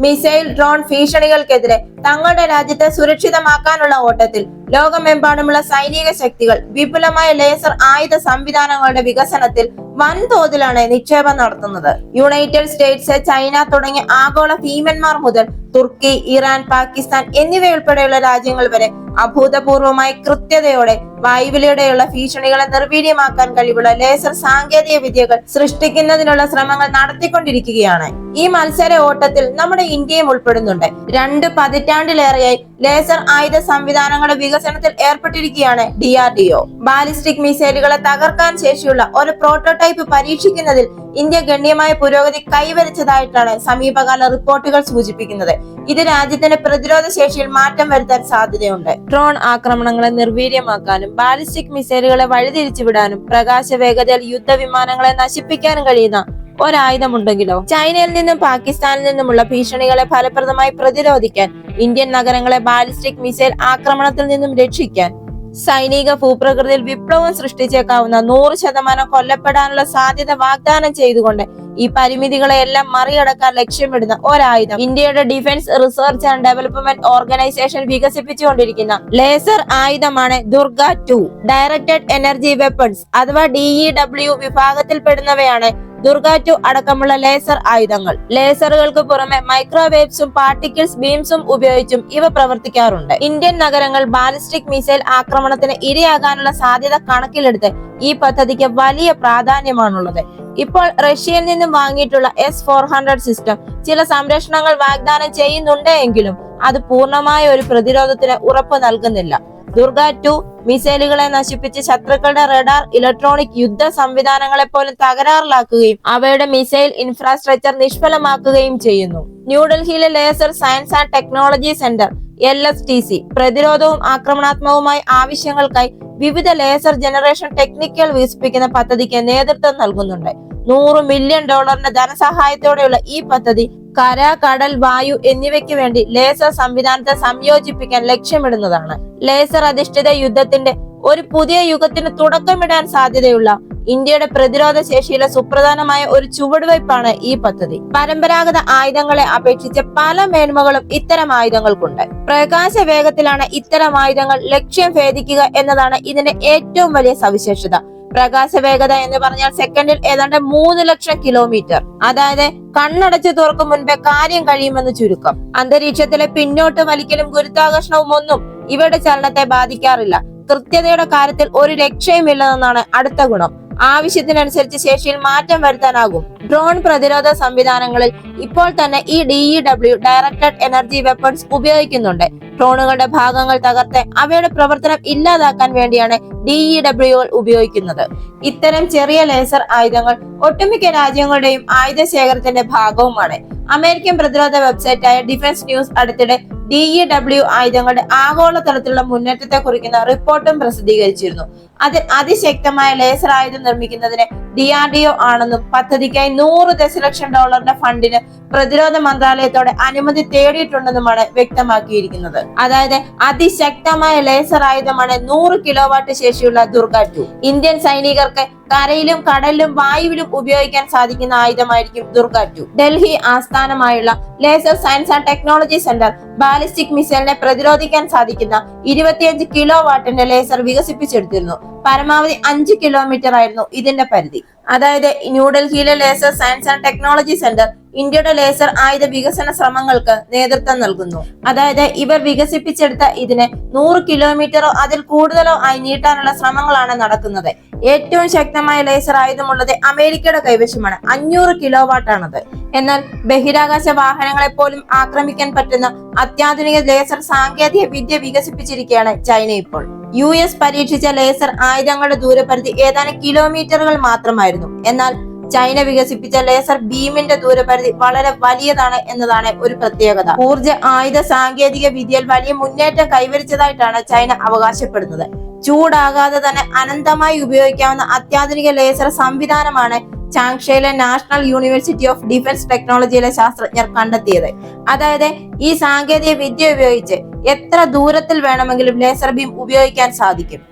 Missile drone ഭീഷണികൾക്കെതിരെ തങ്ങളുടെ രാജ്യത്തെ സുരക്ഷിതമാക്കാനുള്ള ഓട്ടത്തിൽ ലോകമെമ്പാടുമുള്ള സൈനിക ശക്തികൾ വിപുലമായ ലേസർ ആയുധ സംവിധാനങ്ങളുടെ വികസനത്തിൽ വൻതോതിലാണ് നിക്ഷേപം നടത്തുന്നത്. യുണൈറ്റഡ് സ്റ്റേറ്റ്സ് ചൈന തുടങ്ങിയ ആഗോള ഭീമന്മാർ മുതൽ തുർക്കി ഇറാൻ പാകിസ്ഥാൻ എന്നിവയുൾപ്പെടെയുള്ള രാജ്യങ്ങൾ വരെ അഭൂതപൂർവമായ കൃത്യതയോടെ വായുവിലൂടെയുള്ള ഭീഷണികളെ നിർവീര്യമാക്കാൻ കഴിവുള്ള ലേസർ സാങ്കേതിക വിദ്യകൾ സൃഷ്ടിക്കുന്നതിനുള്ള ശ്രമങ്ങൾ നടത്തിക്കൊണ്ടിരിക്കുകയാണ്. ഈ മത്സര ഓട്ടത്തിൽ നമ്മുടെ ഇന്ത്യയും ഉൾപ്പെടുന്നുണ്ട്. രണ്ട് പതിറ്റാണ്ടിലേറെയായി ലേസർ ആയുധ സംവിധാനങ്ങളുടെ വികസനത്തിൽ ഏർപ്പെട്ടിരിക്കുകയാണ് D R D O ballistic മിസൈലുകളെ തകർക്കാൻ ശേഷിയുള്ള ഒരു പ്രോട്ടോടൈപ്പ് പരീക്ഷിക്കുന്നതിൽ ഇന്ത്യ ഗണ്യമായ പുരോഗതി കൈവരിച്ചതായിട്ടാണ് സമീപകാല റിപ്പോർട്ടുകൾ സൂചിപ്പിക്കുന്നത്. ഇത് രാജ്യത്തിന്റെ പ്രതിരോധ ശേഷിയിൽ മാറ്റം വരുത്താൻ സാധ്യതയുണ്ട്. ഡ്രോൺ ആക്രമണങ്ങളെ നിർവീര്യമാക്കാനും ബാലിസ്റ്റിക് മിസൈലുകളെ വഴിതിരിച്ചുവിടാനും പ്രകാശ വേഗതയിൽ യുദ്ധവിമാനങ്ങളെ നശിപ്പിക്കാനും കഴിയുന്ന ഒരായുധമുണ്ടെങ്കിലോ? ചൈനയിൽ നിന്നും പാകിസ്ഥാനിൽ നിന്നുമുള്ള ഭീഷണികളെ ഫലപ്രദമായി പ്രതിരോധിക്കാൻ ഇന്ത്യൻ നഗരങ്ങളെ ബാലിസ്റ്റിക് മിസൈൽ ആക്രമണത്തിൽ നിന്നും രക്ഷിക്കാൻ സൈനിക ഭൂപ്രകൃതിയിൽ വിപ്ലവം സൃഷ്ടിച്ചേക്കാവുന്ന നൂറ് ശതമാനം കൊല്ലപ്പെടാനുള്ള സാധ്യത വാഗ്ദാനം ചെയ്തുകൊണ്ട് ഈ പരിമിതികളെയെല്ലാം മറികടക്കാൻ ലക്ഷ്യമിടുന്ന ഒരായുധം. ഇന്ത്യയുടെ defence research and development organisation വികസിപ്പിച്ചുകൊണ്ടിരിക്കുന്ന laser ആയുധമാണ് Durga two. Directed energy weapons അഥവാ ഡിഇ ഡബ്ല്യു വിഭാഗത്തിൽപ്പെടുന്നവയാണ് ദുർഗ ടു അടക്കമുള്ള ലേസർ ആയുധങ്ങൾ. ലേസറുകൾക്ക് പുറമെ മൈക്രോവേവ്സും പാർട്ടിക്കിൾസ് ബീംസും ഉപയോഗിച്ചും ഇവ പ്രവർത്തിക്കാറുണ്ട്. ഇന്ത്യൻ നഗരങ്ങൾ ബാലിസ്റ്റിക് മിസൈൽ ആക്രമണത്തിന് ഇരയാകാനുള്ള സാധ്യത കണക്കിലെടുത്ത് ഈ പദ്ധതിക്ക് വലിയ പ്രാധാന്യമാണുള്ളത്. ഇപ്പോൾ റഷ്യയിൽ നിന്നും വാങ്ങിയിട്ടുള്ള എസ് ഫോർ ഹൺഡ്രഡ് സിസ്റ്റം ചില സംരക്ഷണങ്ങൾ വാഗ്ദാനം ചെയ്യുന്നുണ്ട് എങ്കിലും അത് പൂർണമായ ഒരു പ്രതിരോധത്തിന് ഉറപ്പ് നൽകുന്നില്ല. ദുർഗ ടു മിസൈലുകളെ നശിപ്പിച്ച് ശത്രുക്കളുടെ റഡാർ ഇലക്ട്രോണിക് യുദ്ധ സംവിധാനങ്ങളെ പോലും തകരാറിലാക്കുകയും അവയുടെ മിസൈൽ ഇൻഫ്രാസ്ട്രക്ചർ നിഷ്ഫലമാക്കുകയും ചെയ്യുന്നു. ന്യൂഡൽഹിയിലെ laser science and technology centre L S T C പ്രതിരോധവും ആക്രമണാത്മകവുമായ ആവശ്യങ്ങൾക്കായി വിവിധ ലേസർ ജനറേഷൻ ടെക്നിക്കുകൾ വികസിപ്പിക്കുന്ന പദ്ധതിക്ക് നേതൃത്വം നൽകുന്നുണ്ട്. നൂറ് മില്യൺ ഡോളറിന്റെ ധനസഹായത്തോടെയുള്ള ഈ പദ്ധതി കര കടൽ വായു എന്നിവയ്ക്ക് വേണ്ടി ലേസർ സംവിധാനത്തെ സംയോജിപ്പിക്കാൻ ലക്ഷ്യമിടുന്നതാണ്. ലേസർ അധിഷ്ഠിത യുദ്ധത്തിന്റെ ഒരു പുതിയ യുഗത്തിന് തുടക്കമിടാൻ സാധ്യതയുള്ള ഇന്ത്യയുടെ പ്രതിരോധ ശേഷിയിലെ സുപ്രധാനമായ ഒരു ചുവടുവയ്പാണ് ഈ പദ്ധതി. പരമ്പരാഗത ആയുധങ്ങളെ അപേക്ഷിച്ച് പല മേന്മകളും ഇത്തരം ആയുധങ്ങൾക്കുണ്ട്. പ്രകാശ വേഗത്തിലാണ് ഇത്തരം ആയുധങ്ങൾ ലക്ഷ്യം ഭേദിക്കുക എന്നതാണ് ഇതിന്റെ ഏറ്റവും വലിയ സവിശേഷത. പ്രകാശ വേഗത എന്ന് പറഞ്ഞാൽ സെക്കൻഡിൽ ഏതാണ്ട് മൂന്ന് ലക്ഷം കിലോമീറ്റർ. അതായത് കണ്ണടച്ച് തുറക്കും മുൻപേ കാര്യം കഴിയുമെന്ന് ചുരുക്കം. അന്തരീക്ഷത്തിലെ പിന്നോട്ട് വലിക്കലും ഗുരുത്വാകർഷണവും ഒന്നും ഇവയുടെ ചലനത്തെ ബാധിക്കാറില്ല. കൃത്യതയുടെ കാര്യത്തിൽ ഒരു രക്ഷയുമില്ലെന്നാണ് അടുത്ത ഗുണം. ആവശ്യത്തിനനുസരിച്ച് ശേഷിയിൽ മാറ്റം വരുത്താനാകും. ഡ്രോൺ പ്രതിരോധ സംവിധാനങ്ങളിൽ ഇപ്പോൾ തന്നെ ഈ D E W directed energy weapons ഉപയോഗിക്കുന്നുണ്ട്. ഡ്രോണുകളുടെ ഭാഗങ്ങൾ തകർത്ത് അവയുടെ പ്രവർത്തനം ഇല്ലാതാക്കാൻ വേണ്ടിയാണ് ഡിഇ ഡബ്ല്യുകൾ ഉപയോഗിക്കുന്നത്. ഇത്തരം ചെറിയ ലേസർ ആയുധങ്ങൾ ഒട്ടുമിക്ക രാജ്യങ്ങളുടെയും ആയുധ ശേഖരത്തിന്റെ ഭാഗവുമാണ്. അമേരിക്കൻ പ്രതിരോധ വെബ്സൈറ്റായ ഡിഫൻസ് ന്യൂസ് അടുത്തിടെ ഡിഇ ഡബ്ല്യു ആയുധങ്ങളുടെ ആഗോള തലത്തിലുള്ള മുന്നേറ്റത്തെ കുറിക്കുന്ന റിപ്പോർട്ടും പ്രസിദ്ധീകരിച്ചിരുന്നു. അതിൽ അതിശക്തമായ ലേസർ ആയുധം നിർമ്മിക്കുന്നതിന് ഡി ആർ ഡി ഒ ആണെന്നും പദ്ധതിക്കായി നൂറ് ദശലക്ഷം ഡോളറിന്റെ ഫണ്ടിന് പ്രതിരോധ മന്ത്രാലയത്തോടെ അനുമതി തേടിയിട്ടുണ്ടെന്നുമാണ് വ്യക്തമാക്കിയിരിക്കുന്നത്. അതായത് അതിശക്തമായ ലേസർ ആയുധമാണ് നൂറ് കിലോ വാട്ട് ശേഷിയുള്ള ദുർഗ ടു. ഇന്ത്യൻ സൈനികർക്ക് കരയിലും കടലിലും വായുവിലും ഉപയോഗിക്കാൻ സാധിക്കുന്ന ആയുധമായിരിക്കും ദുർഗ ടു ഡൽഹി ആസ്ഥാനമായുള്ള laser science and technology centre ballistic മിസൈലിനെ പ്രതിരോധിക്കാൻ സാധിക്കുന്ന ഇരുപത്തിയഞ്ച് കിലോ വാട്ടിന്റെ ലേസർ വികസിപ്പിച്ചെടുത്തിരുന്നു. പരമാവധി അഞ്ച് കിലോമീറ്റർ ആയിരുന്നു ഇതിന്റെ പരിധി. അതായത് ന്യൂഡൽഹിയിലെ laser science and technology centre ഇന്ത്യയുടെ ലേസർ ആയുധ വികസന ശ്രമങ്ങൾക്ക് നേതൃത്വം നൽകുന്നു. അതായത് ഇവർ വികസിപ്പിച്ചെടുത്ത ഇതിനെ നൂറ് കിലോമീറ്ററോ അതിൽ കൂടുതലോ ആയി നീട്ടാനുള്ള ശ്രമങ്ങളാണ് നടക്കുന്നത്. ഏറ്റവും ശക്തമായ ലേസർ ആയുധമുള്ളത് അമേരിക്കയുടെ കൈവശമാണ്. അഞ്ഞൂറ് കിലോ വാട്ടാണത് എന്നാൽ ബഹിരാകാശ വാഹനങ്ങളെ പോലും ആക്രമിക്കാൻ പറ്റുന്ന അത്യാധുനിക ലേസർ സാങ്കേതിക വിദ്യ വികസിപ്പിച്ചിരിക്കുകയാണ് ചൈന ഇപ്പോൾ. യു എസ് പരീക്ഷിച്ച ലേസർ ആയുധങ്ങളുടെ ദൂരപരിധി ഏതാനും കിലോമീറ്ററുകൾ മാത്രമായിരുന്നു. എന്നാൽ ചൈന വികസിപ്പിച്ച ലേസർ ബീമിന്റെ ദൂരപരിധി വളരെ വലിയതാണ് എന്നതാണ് ഒരു പ്രത്യേകത. ഊർജ ആയുധ സാങ്കേതിക വിദ്യയിൽ വലിയ മുന്നേറ്റം കൈവരിച്ചതായിട്ടാണ് ചൈന അവകാശപ്പെടുന്നത്. ചൂടാകാതെ തന്നെ അനന്തമായി ഉപയോഗിക്കാവുന്ന അത്യാധുനിക ലേസർ സംവിധാനമാണ് ചാങ്ഷയിലെ നാഷണൽ യൂണിവേഴ്സിറ്റി ഓഫ് ഡിഫൻസ് ടെക്നോളജിയിലെ ശാസ്ത്രജ്ഞർ കണ്ടെത്തിയത്. അതായത് ഈ സാങ്കേതിക വിദ്യ ഉപയോഗിച്ച് എത്ര ദൂരത്തിൽ വേണമെങ്കിലും ലേസർ ബീം ഉപയോഗിക്കാൻ സാധിക്കും.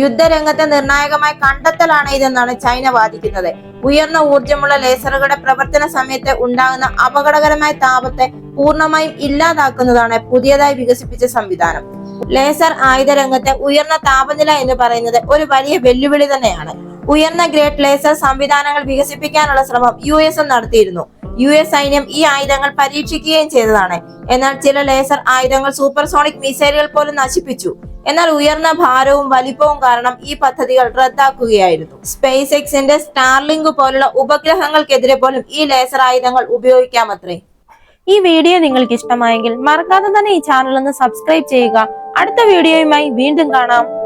യുദ്ധരംഗത്തെ നിർണായകമായ കണ്ടെത്തലാണ് ഇതെന്നാണ് ചൈന വാദിക്കുന്നത്. ഉയർന്ന ഊർജമുള്ള ലേസറുകളുടെ പ്രവർത്തന സമയത്ത് ഉണ്ടാകുന്ന അപകടകരമായ താപത്തെ പൂർണമായും ഇല്ലാതാക്കുന്നതാണ് പുതിയതായി വികസിപ്പിച്ച സംവിധാനം. ലേസർ ആയുധ രംഗത്തെ ഉയർന്ന താപനില എന്ന് പറയുന്നത് ഒരു വലിയ വെല്ലുവിളി തന്നെയാണ്. ഉയർന്ന ഗ്രേഡ് ലേസർ സംവിധാനങ്ങൾ വികസിപ്പിക്കാനുള്ള ശ്രമം യു നടത്തിയിരുന്നു. യു എസ് സൈന്യം ഈ ആയുധങ്ങൾ പരീക്ഷിക്കുകയും ചെയ്തതാണ്. എന്നാൽ ചില ലേസർ ആയുധങ്ങൾ സൂപ്പർസോണിക് മിസൈലുകൾ പോലും നശിപ്പിച്ചു. എന്നാൽ ഉയർന്ന ഭാരവും വലിപ്പവും കാരണം ഈ പദ്ധതികൾ റദ്ദാക്കുകയായിരുന്നു. സ്പേസ് എക്സിന്റെ സ്റ്റാർലിങ്ക് പോലുള്ള ഉപഗ്രഹങ്ങൾക്കെതിരെ പോലും ഈ ലേസർ ആയുധങ്ങൾ ഉപയോഗിക്കാമത്രേ. ഈ വീഡിയോ നിങ്ങൾക്ക് ഇഷ്ടമായെങ്കിൽ മറക്കാതെ തന്നെ ഈ ചാനൽ ഒന്ന് സബ്സ്ക്രൈബ് ചെയ്യുക. അടുത്ത വീഡിയോയുമായി വീണ്ടും കാണാം.